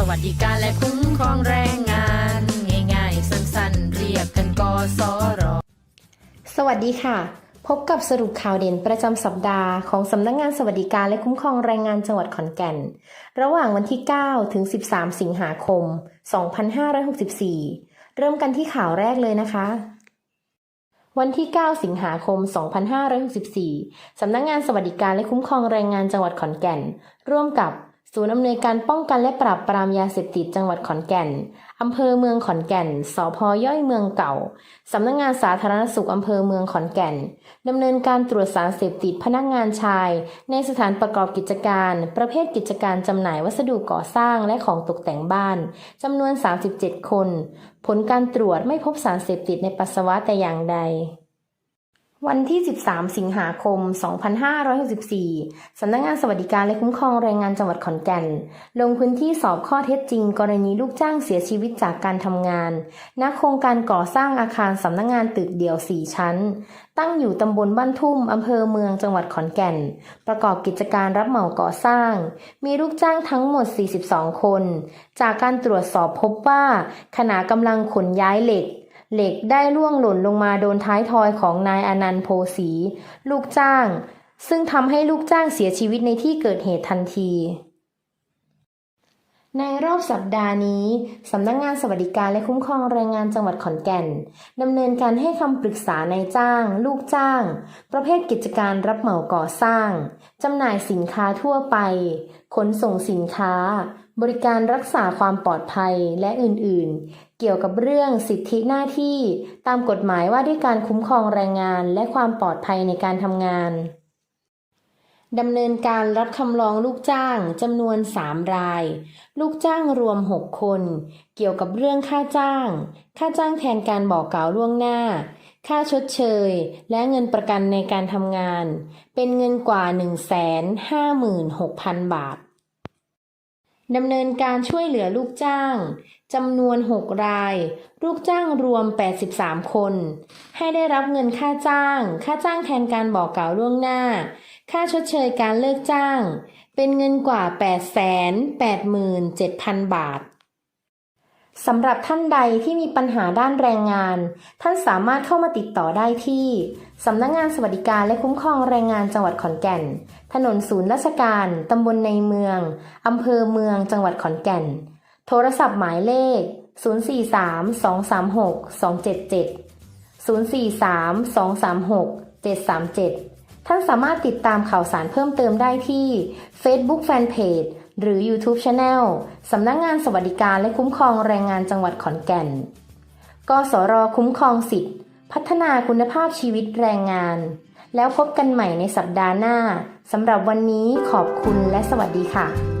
สวัสดิการและคุ้มครองแรงงาน ง่ายๆ สั้นๆ เรียกกันกสรสวัสดีค่ะ พบกับสรุปข่าวเด่นประจำสัปดาห์ของสำนักงานสวัสดิการและคุ้มครองแรงงานจังหวัดขอนแก่น ระหว่างวันที่ 9 ถึง 13 สิงหาคม 2564 เริ่มกันที่ข่าวแรกเลยนะคะวันที่ 9 สิงหาคม 2564 สำนักงานสวัสดิการและคุ้มครองแรงงานจังหวัดขอนแก่น ร่วมกับ ศูนย์อำนวยการป้องกันและปราบปรามยาเสพติดจังหวัดขอนแก่น อำเภอเมืองขอนแก่น สพย่อยเมืองเก่า สำนักงานสาธารณสุขอำเภอเมืองขอนแก่น ดำเนินการตรวจสารเสพติดพนักงานชาย ในสถานประกอบกิจการ ประเภทกิจการจำหน่ายวัสดุก่อสร้างและของตกแต่งบ้าน จำนวน 37 คน ผลการตรวจไม่พบสารเสพติดในปัสสาวะแต่อย่างใด วันที่ 13 สิงหาคม 2564 สำนักงานสวัสดิการและคุ้มครองแรงงานจังหวัดขอนแก่น ลงพื้นที่สอบข้อเท็จจริง กรณีลูกจ้างเสียชีวิตจากการทำงานณโครงการก่อสร้างอาคารสำนักงานตึกเดี่ยว 4 ชั้น ตั้งอยู่ตำบลบ้านทุ่มอำเภอเมืองจังหวัดขอนแก่น ประกอบกิจการรับเหมาก่อสร้าง มีลูกจ้างทั้งหมด 42 คน จากการตรวจสอบพบว่าขณะกำลังขนย้ายเหล็ก เหล็กได้ล่วงหล่นลงมาโดนท้ายทอยของนายอนันต์โพสี ลูกจ้าง ซึ่งทำให้ลูกจ้างเสียชีวิตในที่เกิดเหตุทันที ในรอบสัปดาห์นี้ สำนักงานสวัสดิการและคุ้มครองแรงงานจังหวัดขอนแก่นดำเนินการให้คำปรึกษานายจ้าง ลูกจ้าง ประเภทกิจการรับเหมาก่อสร้างจำหน่ายสินค้าทั่วไป ขนส่งสินค้า บริการรักษาความปลอดภัยและอื่นๆ เกี่ยวกับเรื่องสิทธิหน้าที่ ตามกฎหมายว่าด้วยการคุ้มครองแรงงานและความปลอดภัยในการทำงาน ดำเนินการรับคำร้องลูกจ้างจำนวน 3 ราย ลูกจ้างรวม 6 คน เกี่ยวกับเรื่องค่าจ้าง ค่าจ้างแทนการบอกกล่าวล่วงหน้า ค่าชดเชย และเงินประกันในการทำงาน เป็นเงินกว่า 156,000 บาทดำเนินการช่วยเหลือลูกจ้างจำนวน 6 ราย ลูกจ้างรวม 83 คน ให้ได้รับเงินค่าจ้าง ค่าจ้างแทนการบอกกล่าวล่วงหน้า ค่าชดเชยการเลิกจ้าง เป็นเงินกว่า 887,000 บาทสำหรับท่านใดที่มีปัญหาด้านแรงงาน ท่านสามารถเข้ามาติดต่อได้ที่สำนักงงานสวัสดิการและคุ้มครองแรงงานจังหวัดขอนแก่น ถนนศูนย์ราชการตำบลในเมืองอำเภอเมืองจังหวัดขอนแก่น โทรศัพท์หมายเลข 043-236-277 043-236-737 ท่านสามารถติดตามข่าวสารเพิ่มเติมได้ที่ Facebook Fanpage หรือ YouTube Channel สำนักงงานสวัสดิการและคุ้มครองแรงงานจังหวัดขอนแก่น กสรคุ้มครองสิทธิพัฒนาคุณภาพชีวิตแรงงาน แล้วพบกันใหม่ในสัปดาห์หน้า สำหรับวันนี้ขอบคุณและสวัสดีค่ะ